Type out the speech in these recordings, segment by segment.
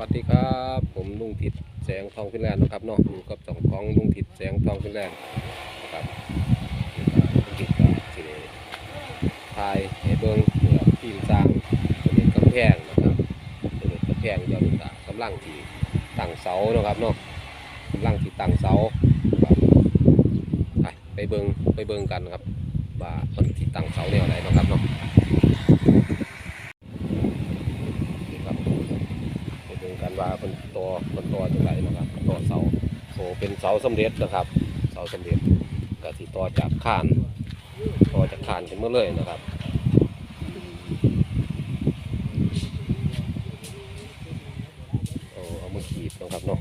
วัสดีครับ ผมลุงทิดแสงทองฟินแลนด์นะครับเนาะอยู่กับเจ้าของลุงทิดแสงทองฟินแลนด์นะครับลุงทิดก็สิได้ถ่ายให้เบิ่งเกี่ยทีมสร้างตัวเล็กกำแพงนะครับตัวเล็กกำแพงเดี๋ยวนี้ก็กำลังที่ตั้งเสาเนาะครับเนาะกำลังที่ตั้งเสาไปไปเบิ่งไปเบิ่งกันครับว่ามันที่ตั้งเสาแนวไหนนะครับเนาะนี่ครับ ไปดูกันว่าเป็นตัวเป็นตัวจังไรนะครับตัวเสา โอ้เป็นเสาสำเร็จนะครับเสาสำเร็จก็ที่ต่อจากคานต่อจากคานขึ้นมาเลยนะครับเอาเอามาขีดนะครับเนาะ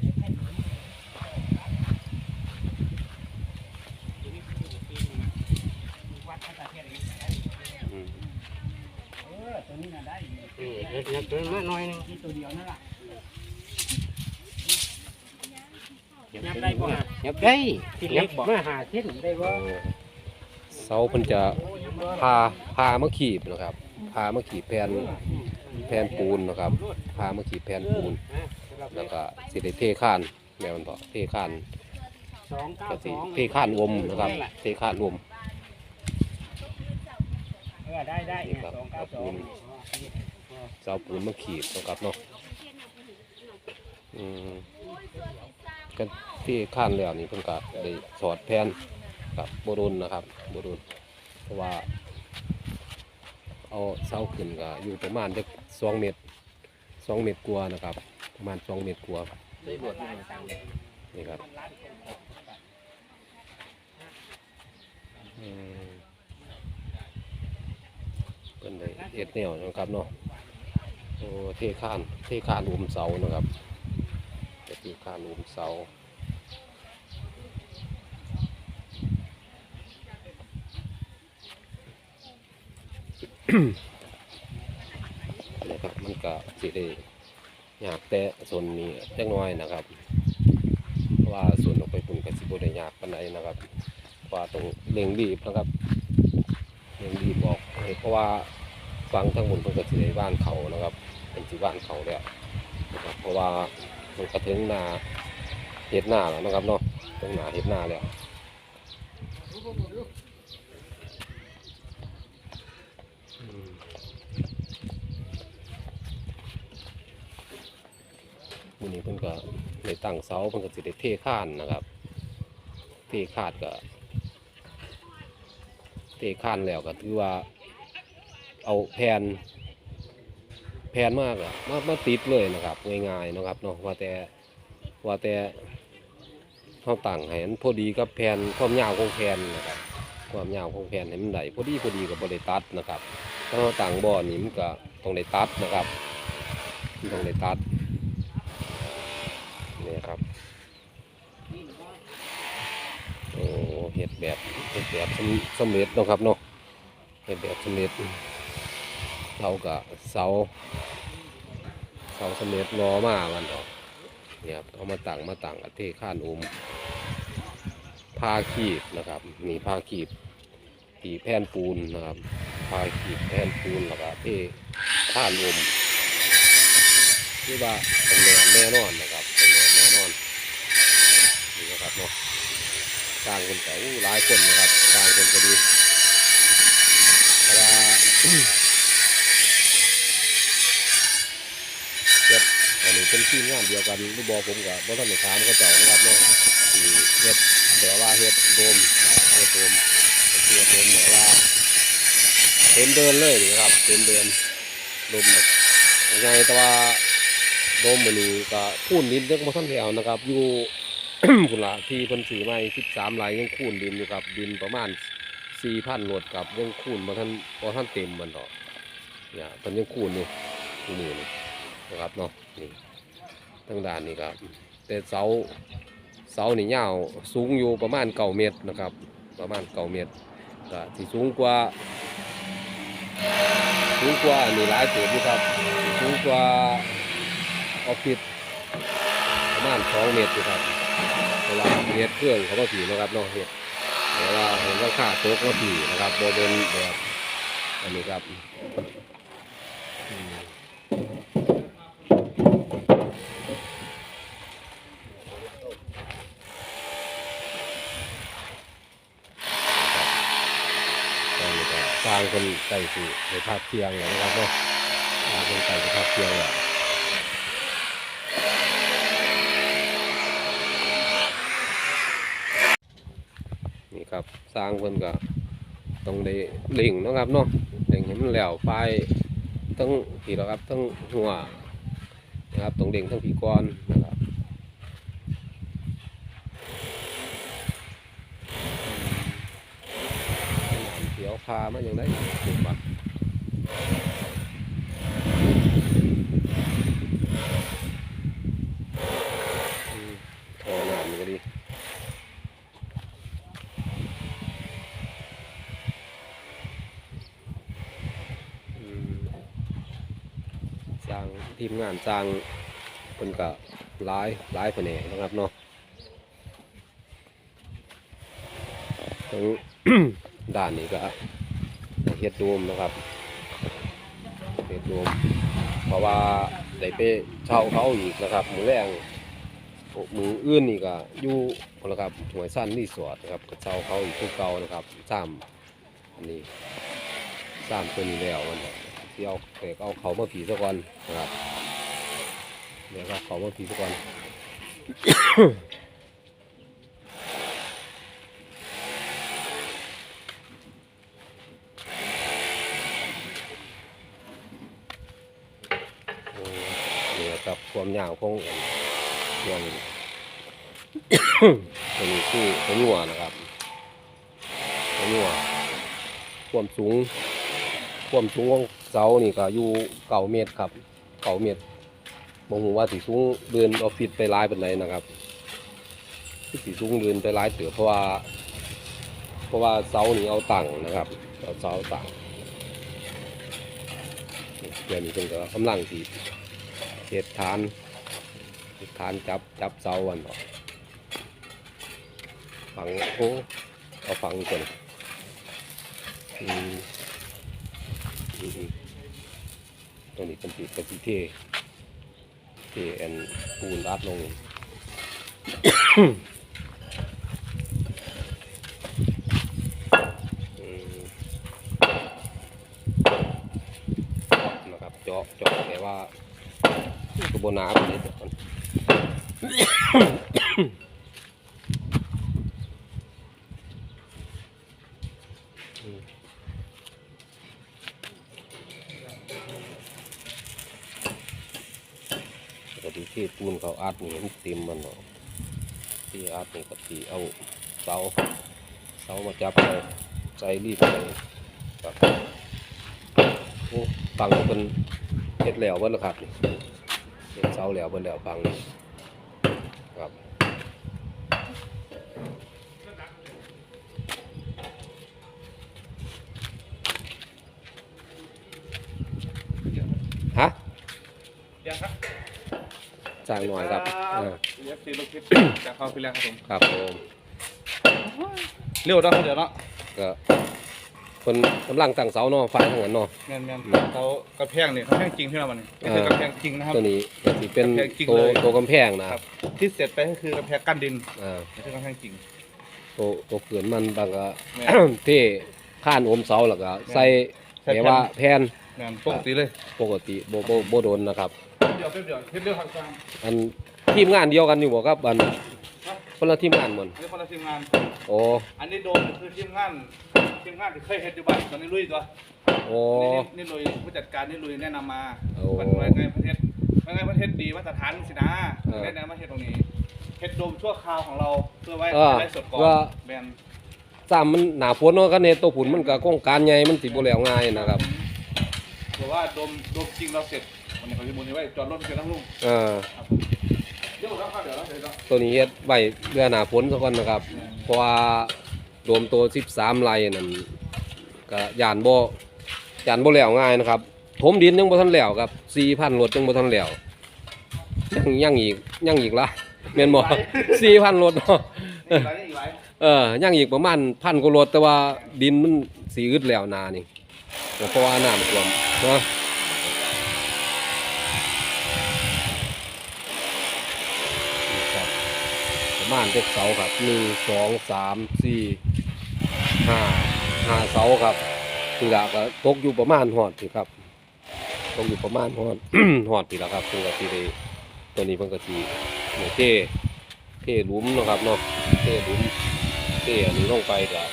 อืมเออตัวนี้น่ะได้อยู่เออเดี๋ยวเดี๋ยวเดี๋ยวมาหน่อยหนึงที่ตัวเดียวนั่นแหละ ยับได้บ่ ยับได้ยับมาหาเส้นได้บ่เออเสาเพิ่นจะพาพามาขีบนะครับพามาขีบแผ่นแผ่นปูนนะครับพามาขีบแผ่นปูน แล้วก็สิได้เทข้านแม่มันบอกเทข้านสองเก้าก็สสิองเทข้านวมนะครับ เทข้านวมเออได้ได้นี่เนี่ยครับสองเก้าเอาสอปูงนเสาปูนมาขีดนะครับเนาะอืม กันที่ข้านแล้วนี่เพิ่นก็ได้สอดแผ่นกับโบรุนนะครับโบรุนเพราะว่า เอาเสาขึ้นก็อยู่ประมาณจะสองเมตรสองเมตรกว่านะครับ ประมาณสองเมตรกว่าได้บวนี่ครับอืมเป็นได้เอ็ดแนวนะครับเนาะโอ้เทข้านเทข้านรวมเสานะครับ ทข้านรวมเสานะครับมันก็สิได้ยากแต่ส่วนนี้เล็กน้อยนะครับเพราะว่าส่วนออกไปปุ่นกับสิบได้ยากปานใดนะครับเพราะว่าต้องเร่งรีบนะครับเร่งรีบออกเพราะว่าฟังทั้งหมดเพิ่นก็สิได้บ้านเขานะครับ เป็นสิบ้านเขาแล้วนะครับเพราะว่า มันก็ถึงหน้าเฮ็ดหน้าแล้วนะครับเนาะถึงหน้าเฮ็ดหน้าแล้วอืมวันนี้เพิ่นก็ในตั้งเสาเพิ่นก็สิได้เทข้านนะครับ เทคาดก็เทข้านแล้วก็ถือว่าเอาแผ่น แผนมากอะมามาติดเลยนะครับง่ายๆนะครับเนาะว่าแต่ว่าแต่เขาตั้งให้มันพอดีกับแผนความยาวของแผนนะครับความยาวของแผนให้มันได้พอดีพอดีกับบริตัดนะครับถ้าเราตั้งบ่อนี่มันก็ต้องได้ตัดนะครับต้องได้ตัดนี่ครับโอ้เห็ดแบบเห็ดแบบสำเร็จนะครับเนาะเห็ดแบบสำเร็จเสากับเสา เสาสำเร็จรอมามันออกเนี่ยครับเอามาตั้งมาตั้งกับเทข้านอุมพาขีดนะครับมีพาขีดตีแผ่นปูนนะครับพาขีดแผ่นปูนแล้วก็เทข้านอมที่ว่าเป็นแนวแน่นอนนะครับเป็นแนวแน่นอนนี่นะครับเนาะสร้างคนแต่หลายคนนะครับสร้างคนก็ดีเว่า เป็นทีมงานเดียวกันหรือบอผมกับบ่ท่านได้ถามเขาเจ้านะครับเนาะเฮ็ดแบบว่าเฮ็ดโดมเฮ็ดโดมเฮ็ดโดมแบบว่าเต็มเดินเลยนี่ครับเต็มเดินโดมแบบยังไงแต่ว่าโดมมือนี้ก็คูนดินเล็กมาท่านแถวนะครับ อยู่คุณละที่พิ่นซื้อมาสิบสามลายยังคูนดินอยู่ครับดินประมาณสี่พันโหลดกับยังคูนมาท่านพอท่านเต็มมันดอกเนี่ยเพิ่นยังคูนอยู่ที่นี่นี่นะครับเนาะนี่ ทั้งด้านนี่ครับ แต่เสาเสานี่ยาวสูงอยู่ประมาณเก้าเมตรนะครับ ประมาณเก้าเมตรก็ที่สูงกว่า สูงกว่านี่หลายตัวอยู่ครับสูงกว่าออฟฟิศประมาณสองเมตรอยู่ครับเว่าเฮ็ดเครื่องเขาก็ถีนะครับเนาะเฮ็ดแต่ว่าเห็นว่าค่าโต๊ะก็ถีนะครับโบเป็นแบบอันนี้ครับอืม คนใส่สิในภาคเที่ยงแล้วนะครับเนาะคนใส่ในภาคเที่ยงแล้วนี่ครับสร้างเพิ่นก็ต้องได้เล่งนะครับเนาะเล่งให้มันแล้วไฟทั้งผีแล้วครับทั้งหัวนะครับต้องเล่งทั้งผีก้อนนะครับน้ำ เขียวพามันยังได้ถูกปะอืมโอ้น้ำมันก็ดีสร้างทีมงานสร้างคนก็หลายหลายแผนกนะครับเนาะทั้ง ด้านนี้ก็เฮ็ดโดมนะครับเฮ็ดโดมเพราะว่าได้ไปเช่าเขาอีกนะครับมือแรงมืออื่นนี่ก็อยู่นะครับหวยสั้นรีสอร์ทนะครับก็เช่าเขาอีกทุกเก่านะครับสามอันนี้สามตัวนี้แล้วมันที่เอาเกเอาเขามาผีซะก่อนนะครับเดี๋ยวก็เขามาผีซะก่อน โอ้นี่ ครับความยาวของส่วนตัวนี้คือตัวนัวนะครับตัวนัวความสูง ความสูงของเสานี่ก็อยู่เก่าเมตรครับเก่าเมตรบ่ฮู้ว่าสิสูงเดินออฟฟิศไปหลายเปานใดนะครับสิสูงเดินไปหลายเตือเพราะว่า เพราะว่าเสานี่เอาตังนะครับเอาเสาตังเดี๋ยวนี้เพิ่นก็กำลังสิ เฮ็ดฐานเฮ็ดฐานจับจับเสาวันออกฝังโอ้เอาฝังก่อนอืมอืมตรงนี้เป็นปีเป็นปีเทเทแอนปูนอัดลง อืมนะครับเจาะเจาะแต่ว่ากระ บวนน้ำนี่เดี๋ยวก่อนอืมก็ดีที่ปูนเขาอัดนี่มันเต็มมันเนาะที่อัดนี่ก็ตีเอาเสาเสามาจับเอาใส่รีดไปครับโอ้ฟังเป็นเฮ็ดแล้วเบิ่แล้วครับนี่ เฮ็ดเสาแล้วเบิ่แล้วฟังนี่ครับฮะเดี๋ยวครับสร้างหน่อยครับเออเดี๋ยวซีลูกคลิปจากเขาไปแล้วครับผมครับผมเร็วเนาะเดี๋ยวเนาะก็ คนกำลังตั้งเสาเนาะฝ่ายทั้งนั้นเนาะ แมนแมนเขากระแพงเนี่ยกระแพงจริงที่เรามันนี่นี่คือกระแพงจริงนะครับ ตัวนี้ก็สิเป็นกำแพงจริงตัวเลย ตัวกำแพงนะครับที่เสร็จไปก็คือกระแพงกั้นดินอ่านี่คือกระแพงจริง ตัวตัวเกินมันบางก็ แม่ เทข้านอมเสาแล้วก็ใส่ใส่แปลว่าแผ่นแมนปกติเลยปกติบ่บ่บ่โดนนะครับ เดี๋ยวเดี๋ยวเฮ็ดเรื่องทางการอันทีมงานเดียวกันอยู่บ่ครับอันคนละทีมงานหมดนี่คนละทีมงาน โอ้อันนี้โดมคือทีมงาน ทีมงานที่เคยเฮ็ดอยู่บ้านตอนนี้ลุยตัวโอ้ นี่นี่ลุยผู้จัดการนี่ลุยแนะนำมาโอ้วันไงไงประเทศวันไงประเทศดีมาตรฐานสินะเออ แนะนำมาเฮ็ดตรงนี้เฮ็ดโดมชั่วคราวของเราเพื่อไว้เออไว้สดก่อนว่าแมนตามมันหนาฝนเนาะก็เนตัวผุนมันก็โครงการใหญ่มันสิบ่แล้วง่ายนะครับเพราะว่าโดมโดมจริงเราเสร็จวันนี้เขาจะมุนไว้จอดรถเสร็จทั้งลุงเออครับผมเดี๋ยวครับเดี๋ยวเราเดี๋ยวเราตัวนี้เฮ็ดไว้เพื่อหน้าฝนซะก่อนนะครับเพราะว่า รวมตัว13ไร่นั่นก็ยานบ่ยานบ่แล้วง่ายนะครับถมดินยังบ่ทันแล้วครับ4,000รถยังบ่ทันแล้วยังยังอีกยังอีกละแม่นบ่4,000รถเนาะอีกหลายอีกหลายเออยังอีกประมาณพันกว่ารถแต่ว่าดินมันสีอึดแล้วนานี่เพราะว่าน้ำท่วมเนาะนี่ครับประมาณเด็กเสาครับหนึ่งสองสามสี่ ห้าห้าเสาครับคือละก็ตกอยู่ประมาณหอดสิครับตกอยู่ประมาณหอดหอดสิละครับคือว่าสิได้ตัวนี้เพิ่นก็สิเหมือเท่เท่ลุมนะครับเนาะเท่ลุมเท่อันนี้ลงไปก็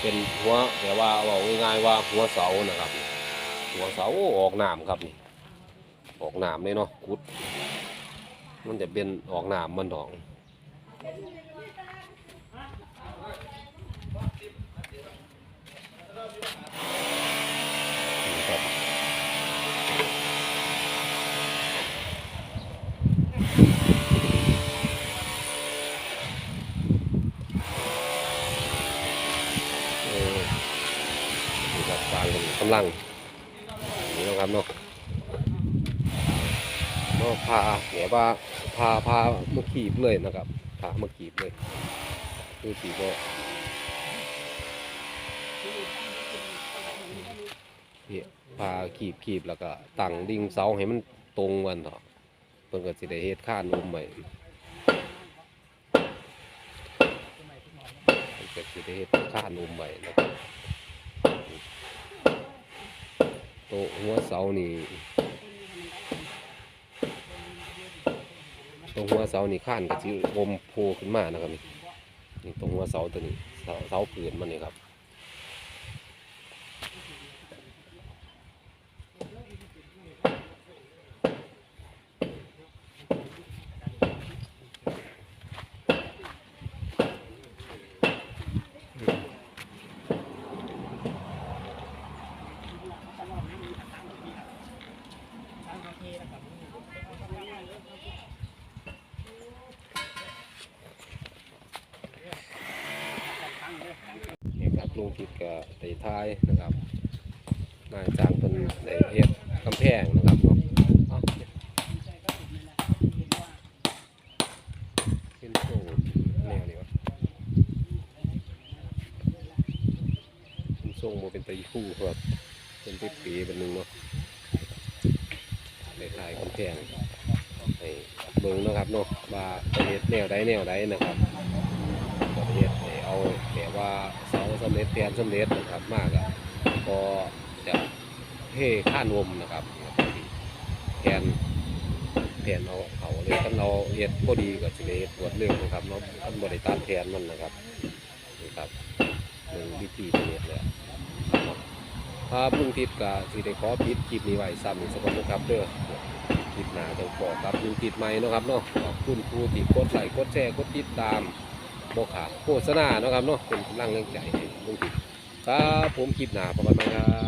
เป็นหัวแต่ว่าเว่าง่ายๆว่าหัวเสานะครับ หัวเสาอออกน้ำครับนี่ออกน้ำเลยเนาะกุด มันจะเป็นออกน้ำมันดองนี่ครับเออนี่ครับการกำลังนี่นะครับเนาะเนาะพาเนี่ยว่าพาพามาขีบเลยนะครับพามาขีบเลยคือขีบว่าเนี่ยพาขีบขีบแล้วก็ตั้งดิ่งเสาให้มันตรงกันเถอะเพิ่นก็สิได้เฮ็ดข้านมใหม่เพิ่นก็สิได้เฮ็ดข้านมใหม่นะครับ โตหัวเสานี่ตรงหัวเสานี่ข้านกับจิวมโพขึ้นมานะครับนี่นี่ตรงหัวเสาตัวนี้เสาเสาผืนมันนี่ครับลุ งทิดกับไต่ท้ายนะครับนายจ้างเป็นในเฮ็ดกำแพงนะครับเนาะเป็นโซ่แนวนี้วะเป็นทรงโมเป็นตะคู่ครับ เป็นติปีเป็นหนึ่งเนาะในท้ายกำแพงให้เบิ่งนะครับเนาะว่าเฮ็ดแนวใดแนวใดนะครับประเทศให้เอาแบบว่า สาสำเร็จแทนสำเร็จนะครับมากอะก็จะเท่ข้านวมนะครับแทนแทนเอาเขาเลยถ้าเราเฮ็ดพอดีก็จะได้เฮ็ดรวดเร็วนะครับเนาะท่านบริตามแทนมันนะครับนี่ครับหนึ่งวิธีเฮ็ดเลยครับลุงทิศก็สิได้ขอปิดคลิปนี้ไว้ซ้ำอีกสักคนนะครับเด้อคลิปหน้าจะบอกกับลุงทิศใหม่นะครับเนาะขอบคุณครูที่กดไลค์กดแชร์กดติดตาม บกขาดโฆษณาเนาะครับเนาะเป็นกำลังแรงใจให้ลุงติดครับผมคลิปหนาประมาณนั้ครับ